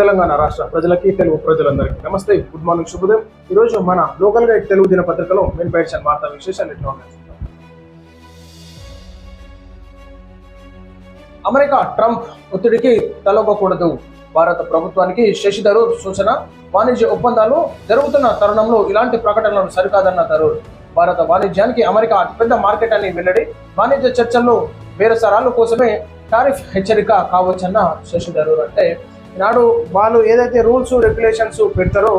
తెలంగాణ రాష్ట్ర ప్రజలకి తెలుగు ప్రజలందరికీ నమస్తే. గుడ్ మార్నింగ్ శుభోదయం. ఈరోజు మన లోకల్ గైడ్ తెలుగు దినపత్రికలో మెయిన్ పైడ్షన్ వార్తా విశేషాలు ఎట్లా అమెరికా ట్రంప్ ఒత్తిడికి తలొగ్గకూడదు. భారత ప్రభుత్వానికి శశి థరూర్ సూచన వాణిజ్య ఒప్పందాలు జరుగుతున్న తరుణంలో ఇలాంటి ప్రకటనలు సరికాదన్న థరూర్ భారత వాణిజ్యానికి అమెరికా అతిపెద్ద మార్కెట్ అని వెల్లడి వాణిజ్య చర్చల్లో బేరసరాల కోసమే టారిఫ్ హెచ్చరిక కావచ్చన్న శశి థరూర్ అంటే ఈనాడు వాళ్ళు ఏదైతే రూల్స్ రెగ్యులేషన్స్ పెడతారో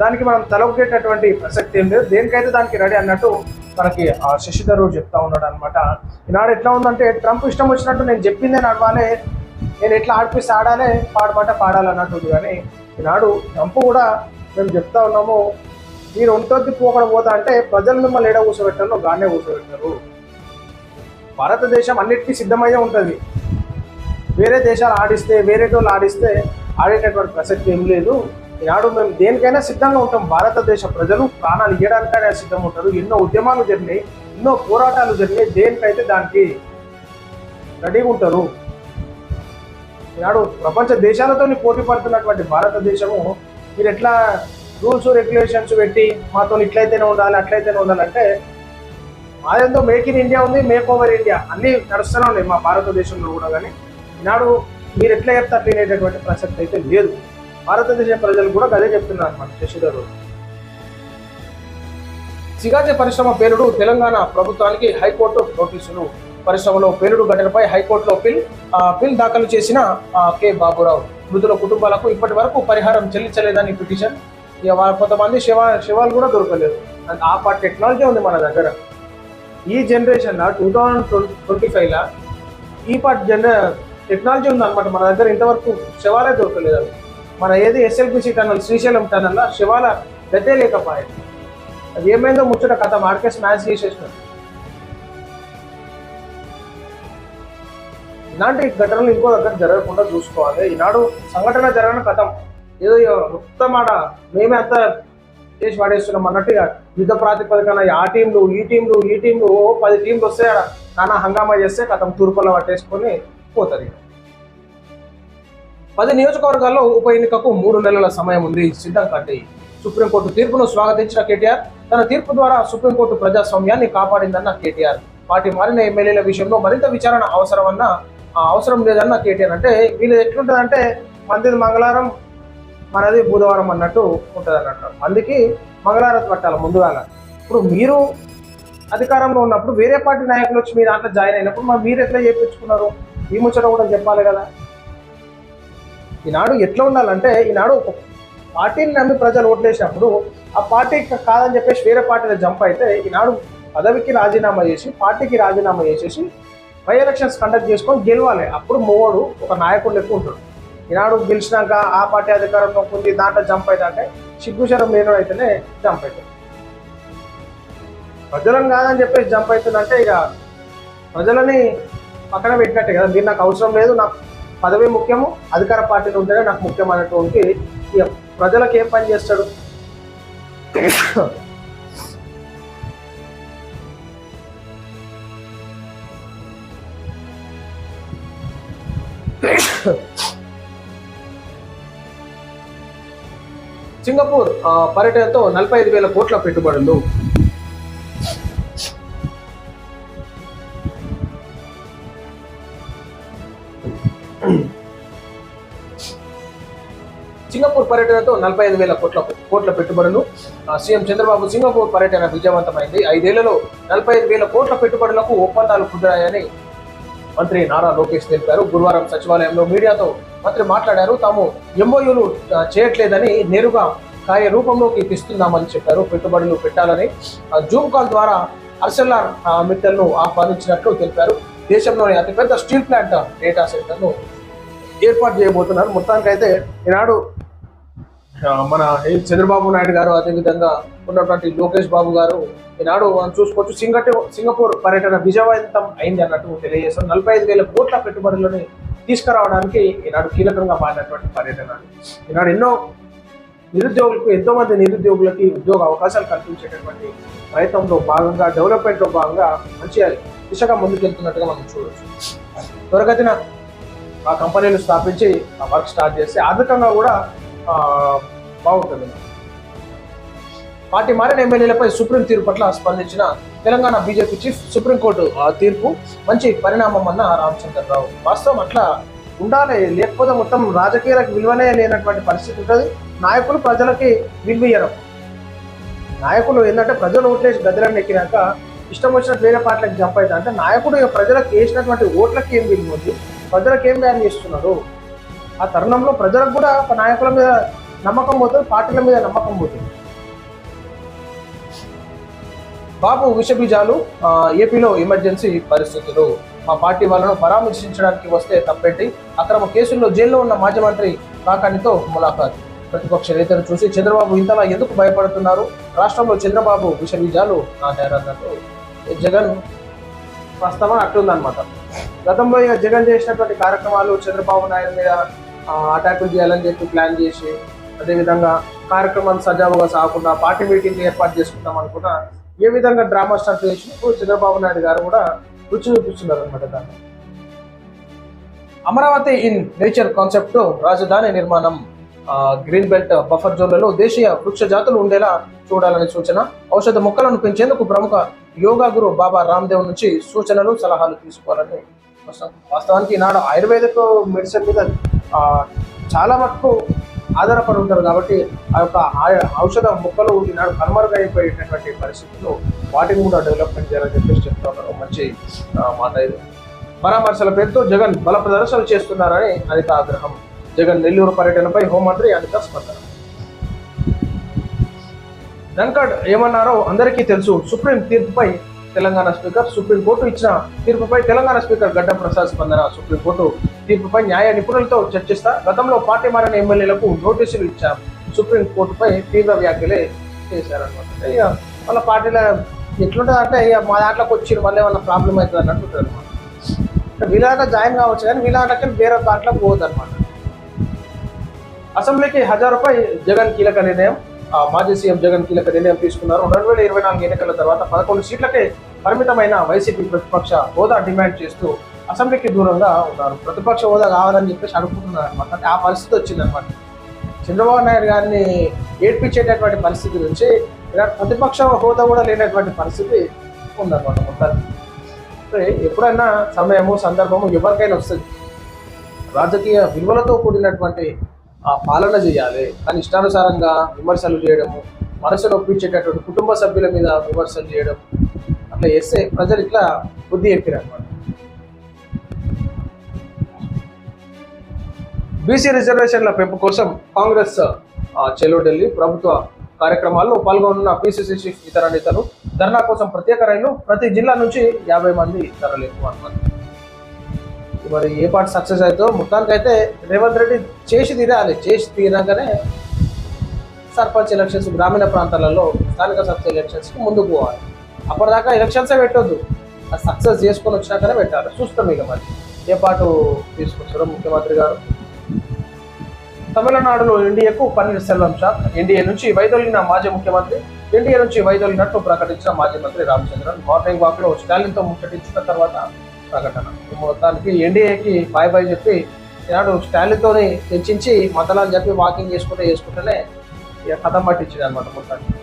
దానికి మనం తలొగ్గేటటువంటి ప్రసక్తి ఏం లేదు. దేనికైతే దానికి రెడీ అన్నట్టు మనకి ఆ శశి థరూర్ చెప్తా ఉన్నాడు అనమాట ఈనాడు ఎట్లా ఉందంటే ట్రంప్ ఇష్టం వచ్చినట్టు నేను చెప్పిందే నడవాలి నేను ఎట్లా ఆడిపిస్తే ఆడాలి పాడపాట పాడాలన్నట్టు కానీ ఈనాడు ట్రంప్ కూడా మేము చెప్తా ఉన్నాము మీరు ఒంటొద్ది పోకడ పోతా అంటే ప్రజలు మిమ్మల్ని ఏడ కూర్చోబెట్టడంలో గానే కూర్చోబెట్టారు. భారతదేశం అన్నిటికీ సిద్ధమయ్యే ఉంటుంది. వేరే దేశాలు ఆడిస్తే వేరే వాళ్ళు ఆడిస్తే ఆడేటటువంటి ప్రసక్తి ఏం లేదు. ఈనాడు మేము దేనికైనా సిద్ధంగా ఉంటాం. భారతదేశ ప్రజలు ప్రాణాలు ఇవ్వడానికైనా సిద్ధంగా ఉంటారు. ఎన్నో ఉద్యమాలు జరిగినాయి ఎన్నో పోరాటాలు జరిగినాయి. దేనికైతే దానికి రెడీగా ఉంటారు. ఈనాడు ప్రపంచ దేశాలతో పోటీ పడుతున్నటువంటి భారతదేశము మీరు ఎట్లా రూల్స్ రెగ్యులేషన్స్ పెట్టి మాతో ఇట్లయితేనే ఉండాలి అట్లయితేనే ఉండాలంటే మాదేందో మేక్ ఇన్ ఇండియా ఉంది మేక్ ఓవర్ ఇండియా అన్నీ నడుస్తూనే ఉన్నాయి మా భారతదేశంలో కూడా కానీ. ఈనాడు మీరు ఎట్లా చెప్తారు తినేటటువంటి ప్రసక్తి అయితే లేదు. భారతదేశ ప్రజలు కూడా అదే చెప్తున్నారు అనమాట శశిధరు. సిగాజీ పరిశ్రమ పేరుడు తెలంగాణ ప్రభుత్వానికి హైకోర్టు నోటీసులు. పరిశ్రమలో పేలుడు ఘటనపై హైకోర్టులో పిల్ పిల్ దాఖలు చేసిన కె బాబురావు. మృతుల కుటుంబాలకు ఇప్పటి వరకు పరిహారం చెల్లించలేదని పిటిషన్. ఇక కొంతమంది శివ శివాలు కూడా దొరకలేదు. అండ్ ఆ పార్ట్ టెక్నాలజీ ఉంది మన దగ్గర. ఈ జనరేషన్లో టూ థౌజండ్ ట్వంటీ ఫైవ్లో ఈ పార్ట్ జన టెక్నాలజీ ఉందన్నమాట. మన దగ్గర ఇంతవరకు శవాలే దొరకలేదు మన ఏది ఎస్ఎల్పిసి టనల్ శ్రీశైలం టనల్ శివాల గతే లేకపోయాయి. అది ఏమైందో ముచ్చట కథ మార్కెట్ మ్యాచ్ చేసేసినారు. ఇలాంటి ఘటనలు ఇంకో దగ్గర జరగకుండా చూసుకోవాలి. ఈనాడు సంఘటన జరగని కథం. ఏదో మొత్తం ఆడ మేమే అంతా చేసి పడేస్తున్నాం అన్నట్టుగా యుద్ధ ప్రాతిపదికన ఆ టీంలు ఈ టీంలు ఈ టీంలు ఓ పది టీంలు వస్తే ఆడ నానా హంగామా చేస్తే కథం తూర్పులో పట్టేసుకొని పోతుంది పది నియోజకవర్గాల్లో ఉప ఎన్నికకు మూడు నెలల సమయం ఉంది సిద్ధం కంటే సుప్రీంకోర్టు తీర్పును స్వాగతించిన కేటీఆర్ తన తీర్పు ద్వారా సుప్రీంకోర్టు ప్రజాస్వామ్యాన్ని కాపాడిందన్న కేటీఆర్. పార్టీ మారిన ఎమ్మెల్యేల విషయంలో మరింత విచారణ అవసరమన్న ఆ, అవసరం లేదన్న కేటీఆర్ అంటే వీళ్ళు ఎట్లుంటుందంటే మందిది మంగళవారం మనది బుధవారం అన్నట్టు ఉంటుంది అన్నట్టు అందుకే మంగళవారం పట్టాలి ముందుగా ఇప్పుడు మీరు అధికారంలో ఉన్నప్పుడు వేరే పార్టీ నాయకులు వచ్చి మీ దాంట్లో జాయిన్ అయినప్పుడు మరి మీరు ఎట్లా చేయించుకున్నారు? ఈ ముచ్చట కూడా చెప్పాలి కదా. ఈనాడు ఎట్లా ఉండాలంటే ఈనాడు ఒక పార్టీని నమ్మి ప్రజలు ఓట్లేసినప్పుడు ఆ పార్టీ కాదని చెప్పేసి వేరే పార్టీలో జంప్ అయితే ఈనాడు పదవికి రాజీనామా చేసి పార్టీకి రాజీనామా చేసేసి బై ఎలక్షన్స్ కండక్ట్ చేసుకొని గెలవాలి. అప్పుడు మూవోడు ఒక నాయకుడు లెక్క ఉంటాడు. ఈనాడు గెలిచినాక ఆ పార్టీ అధికారంలో ఉంది దాంట్లో జంప్ అయితే సిగ్గుశరం లేనోడు అయితేనే జంప్ అవుతాడు ప్రజలను కాదని చెప్పేసి జంప్ అవుతుందంటే ఇక ప్రజలని పక్కన పెట్టినట్టే కదా. మీరు నాకు అవసరం లేదు నాకు పదవి ముఖ్యము అధికార పార్టీలో ఉంటేనే నాకు ముఖ్యం అన్నటువంటి ప్రజలకు ఏం పని చేస్తాడు? సింగపూర్ పర్యటనతో నలభై ఐదు వేల కోట్ల పెట్టుబడులు. సింగపూర్ పర్యటనతో నలభై ఐదు వేల కోట్ల కోట్ల పెట్టుబడులు. సీఎం చంద్రబాబు సింగపూర్ పర్యటన విజయవంతమైంది. ఐదేళ్ళలో నలభై ఐదు వేల కోట్ల పెట్టుబడులకు ఒప్పందాలు కుదిరాయని మంత్రి నారా లోకేష్ తెలిపారు. గురువారం సచివాలయంలో మీడియాతో మంత్రి మాట్లాడారు. తాము ఎంఓయూలు చేయట్లేదని నేరుగా కార్య రూపంలోకి తెస్తున్నామని చెప్పారు. పెట్టుబడులు పెట్టాలని జూమ్ కాల్ ద్వారా అర్సెల్ఆర్ మిట్టల్ను ఆహ్వానించినట్లు తెలిపారు. దేశంలోని అతిపెద్ద స్టీల్ ప్లాంట్ డేటా సెంటర్ను ఏర్పాటు చేయబోతున్నారు. మొత్తానికైతే ఈనాడు మన ఏ చంద్రబాబు నాయుడు గారు అదేవిధంగా ఉన్నటువంటి లోకేష్ బాబు గారు ఈనాడు మనం చూసుకోవచ్చు సింగటి సింగపూర్ పర్యటన విజయవంతం అయింది అన్నట్టు తెలియజేస్తారు నలభై ఐదు వేల కోట్ల పెట్టుబడులని తీసుకురావడానికి ఈనాడు కీలకంగా మారినటువంటి పర్యటన. ఈనాడు ఎన్నో నిరుద్యోగులకు ఎంతో మంది నిరుద్యోగులకి ఉద్యోగ అవకాశాలు కల్పించేటటువంటి ప్రయత్నంలో భాగంగా డెవలప్మెంట్లో భాగంగా మంచి దిశగా ముందుకెళ్తున్నట్టుగా మనం చూడవచ్చు త్వరగతిన ఆ కంపెనీలు స్థాపించి ఆ వర్క్ స్టార్ట్ చేస్తే ఆర్థికంగా కూడా బాగుంటుంది. పార్టీ మారిన ఎమ్మెల్యేలపై సుప్రీం తీర్పు పట్ల స్పందించిన తెలంగాణ బీజేపీ చీఫ్ సుప్రీంకోర్టు ఆ తీర్పు మంచి పరిణామం అన్న రామచంద్రరావు. వాస్తవం అట్లా ఉండాలి. లేకపోతే మొత్తం రాజకీయాలకు విలువనే లేనటువంటి పరిస్థితి ఉంటుంది. నాయకులు ప్రజలకి విలువయ్యరు. నాయకులు ఏంటంటే ప్రజలు ఓట్లేసి గద్దెలను ఎక్కినాక ఇష్టం వచ్చినట్టు వేరే పార్టీలకు జంప్ అవుతుంది అంటే నాయకుడు ఇక ప్రజలకు వేసినటువంటి ఓట్లకి ఏం విలువ ఉంది? ప్రజలకు ఏం వ్యాల్యూ ఇస్తున్నారు ఆ తరుణంలో ప్రజలకు కూడా ఒక నాయకుల మీద నమ్మకం పోతుంది పార్టీల మీద నమ్మకం పోతుంది. బాబు విషబీజాలు ఏపీలో ఎమర్జెన్సీ పరిస్థితులు. మా పార్టీ వాళ్ళను పరామర్శించడానికి వస్తే తప్పేంటి? అక్రమ కేసుల్లో జైల్లో ఉన్న మాజీ మంత్రి కాకానితో ములాఖాతు. ప్రతిపక్ష నేతను చూసి చంద్రబాబు ఇంతలా ఎందుకు భయపడుతున్నారు? రాష్ట్రంలో చంద్రబాబు విషబీజాలు నాటారన్నట్టు జగన్ ప్రస్తుతం అట్లుందనమాట గతంలో ఇక జగన్ చేసినటువంటి కార్యక్రమాలు చంద్రబాబు నాయుడు మీద అటాకులు చేయాలని చెప్పి ప్లాన్ చేసి అదేవిధంగా కార్యక్రమాలు సజావుగా సాగకుండా పార్టీ మీటింగ్ ఏర్పాటు చేసుకుంటాం అనుకున్నా ఏ విధంగా డ్రామా స్టార్ట్ చేసినప్పుడు చంద్రబాబు నాయుడు గారు కూడా రుచి చూపిస్తున్నారు అనమాట దాన్ని. అమరావతి ఇన్ నేచర్ కాన్సెప్ట్ రాజధాని నిర్మాణం. గ్రీన్ బెల్ట్ బఫర్ జోన్లలో దేశీయ వృక్ష జాతులు ఉండేలా చూడాలని సూచన ఔషధ మొక్కలను పెంచేందుకు ప్రముఖ యోగా గురు బాబా రామ్దేవ్ నుంచి సూచనలు సలహాలు తీసుకోవాలని వాస్తవానికి ఈనాడు ఆయుర్వేదిక్ మెడిసిన్ మీద చాలా మటుకు ఆధారపడి ఉంటారు కాబట్టి ఆ యొక్క ఔషధ మొక్కలు ఈనాడు కనుమరుగైపోయేటటువంటి పరిస్థితుల్లో వాటిని కూడా డెవలప్మెంట్ చేయాలని చెప్పేసి చెప్తా ఉన్నారు మంచి మాట ఇది. పరామర్శల పేరుతో జగన్ బల ప్రదర్శనలు చేస్తున్నారని అనిత ఆగ్రహం. జగన్ నెల్లూరు పర్యటనపై హోంమంత్రి అనిత స్పందన. వెంకట్ ఏమన్నారో అందరికీ తెలుసు. సుప్రీం తీర్పుపై తెలంగాణ స్పీకర్ సుప్రీంకోర్టు ఇచ్చిన తీర్పుపై తెలంగాణ స్పీకర్ గడ్డ ప్రసాద్ స్పందన. సుప్రీంకోర్టు తీర్పుపై న్యాయ నిపుణులతో చర్చిస్తా గతంలో పార్టీ మారిన ఎమ్మెల్యేలకు నోటీసులు ఇచ్చాం. సుప్రీంకోర్టుపై తీవ్ర వ్యాఖ్యలే చేశారనమాట ఇక వాళ్ళ పార్టీలో ఎట్లుంటుంది అంటే ఇక మా దాంట్లోకి వచ్చి మళ్ళీ ఏమన్నా ప్రాబ్లం అవుతుంది అన్నట్టు ఉంటుంది అనమాట వీళ్ళ జాయిన్ కావచ్చు కానీ వీళ్ళ వేరే దాంట్లోకి పోదు అనమాట అసెంబ్లీకి హజారుపై జగన్ కీలక నిర్ణయం. మాజీ సీఎం జగన్ కీలక నిర్ణయం తీసుకున్నారు. రెండు వేల ఇరవై నాలుగు ఎన్నికల తర్వాత పదకొండు సీట్లకే పరిమితమైన వైసీపీ ప్రతిపక్ష హోదా డిమాండ్ చేస్తూ అసెంబ్లీకి దూరంగా ఉన్నారు. ప్రతిపక్ష హోదా కావాలని చెప్పేసి అనుకుంటున్నారు అనమాట అంటే ఆ పరిస్థితి వచ్చిందనమాట చంద్రబాబు నాయుడు గారిని ఏడ్పించేటటువంటి పరిస్థితి నుంచి ఇలా ప్రతిపక్ష హోదా కూడా లేనటువంటి పరిస్థితి ఉందన్నమాట మొత్తానికి. అంటే ఎప్పుడైనా సమయము సందర్భము ఎవరికైనా వస్తుంది. రాజకీయ విలువలతో కూడినటువంటి ఆ పాలన చేయాలి. కానీ ఇష్టానుసారంగా విమర్శలు చేయడము మనసును ఒప్పించేటటువంటి కుటుంబ సభ్యుల మీద విమర్శలు చేయడం అట్లా చేస్తే ప్రజలు ఇట్లా బుద్ధి ఎక్కిరనమాట బీసీ రిజర్వేషన్ల పెంపు కోసం కాంగ్రెస్ ఆ, చెలో ఢిల్లీ ప్రభుత్వ కార్యక్రమాల్లో పాల్గొన్న పిసిసి చీఫ్ ఇతర నేతలు ధర్నా కోసం ప్రత్యేక రైలు ప్రతి జిల్లా నుంచి యాభై మంది తరలింపు అన్నమాట. మరి ఏ పార్ట్ సక్సెస్ అవుతుందో మొత్తానికి అయితే రేవంత్ రెడ్డి చేసి తీరాలి చేసి తీరాకనే సర్పంచ్ ఎలక్షన్స్ గ్రామీణ ప్రాంతాలలో స్థానిక సంస్థ ఎలక్షన్స్కి ముందుకు పోవాలి. అప్పటిదాకా ఎలక్షన్సే పెట్టొద్దు. అది సక్సెస్ చేసుకొని వచ్చినాకనే పెట్టాలి. చూస్తాం ఇక మరి. ఏ పాటు తీసుకొచ్చారో ముఖ్యమంత్రి గారు? తమిళనాడులో ఎన్డీఏకు పన్నీర్ సెల్వం షా ఎన్డీఏ నుంచి వైదొలిన మాజీ ముఖ్యమంత్రి ఎన్డీఏ నుంచి వైదొలినట్టు ప్రకటించిన మాజీ మంత్రి రామచంద్రన్ మార్నింగ్ వాక్లో స్టాలిన్తో ముచ్చటించిన తర్వాత ప్రకటన. మొత్తానికి ఎన్డీఏకి బాయ్ బాయ్ చెప్పి ఈనాడు స్టాలిన్తోని చర్చించి మతలాలు చెప్పి వాకింగ్ చేసుకుంటే చేసుకుంటేనే ఇక కథం పట్టించింది అనమాట మొత్తానికి.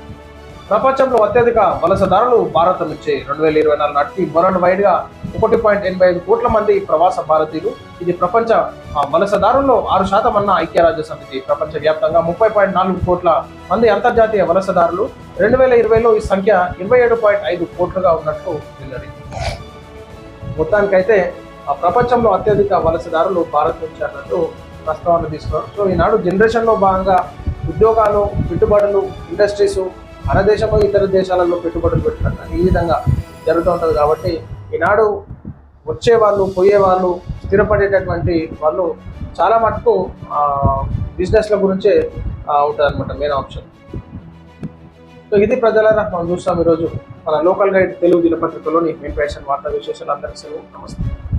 ప్రపంచంలో అత్యధిక వలసదారులు భారత్ నుంచి రెండు వేల ఇరవై నాలుగు నాటికి వరల్డ్ వైడ్గా ఒకటి పాయింట్ ఎనభై ఐదు కోట్ల మంది ప్రవాస భారతీయులు. ఇది ప్రపంచ ఆ, వలసదారుల్లో ఆరు శాతం అన్న ఐక్యరాజ్య సమితి. ప్రపంచ వ్యాప్తంగా ముప్పై పాయింట్ నాలుగు కోట్ల మంది అంతర్జాతీయ వలసదారులు రెండు వేల ఇరవైలో ఈ సంఖ్య ఇరవై ఏడు పాయింట్ ఐదు కోట్లుగా ఉన్నట్లు వెల్లడింది మొత్తానికైతే ఆ ప్రపంచంలో అత్యధిక వలసదారులు భారత్ నుంచి అన్నట్టు ప్రస్తావన తీసుకున్నారు. సో ఈనాడు జనరేషన్లో భాగంగా ఉద్యోగాలు పెట్టుబడులు ఇండస్ట్రీస్ మన దేశంలో ఇతర దేశాలలో పెట్టుబడులు పెట్టడం ఈ విధంగా జరుగుతూ ఉంటుంది కాబట్టి ఈనాడు వచ్చే వాళ్ళు పోయే వాళ్ళు స్థిరపడేటటువంటి వాళ్ళు చాలా మటుకు బిజినెస్ల గురించే ఉంటుంది అనమాట మెయిన్ ఆప్షన్ సో ఇది ప్రజలారా మనం చూస్తాం ఈరోజు మన లోకల్ గైడ్ తెలుగు దినపత్రికలోని మెయిన్ ఫ్యాషన్ వార్తా విశేషాలు. అందరికీ సెలవు. నమస్తే.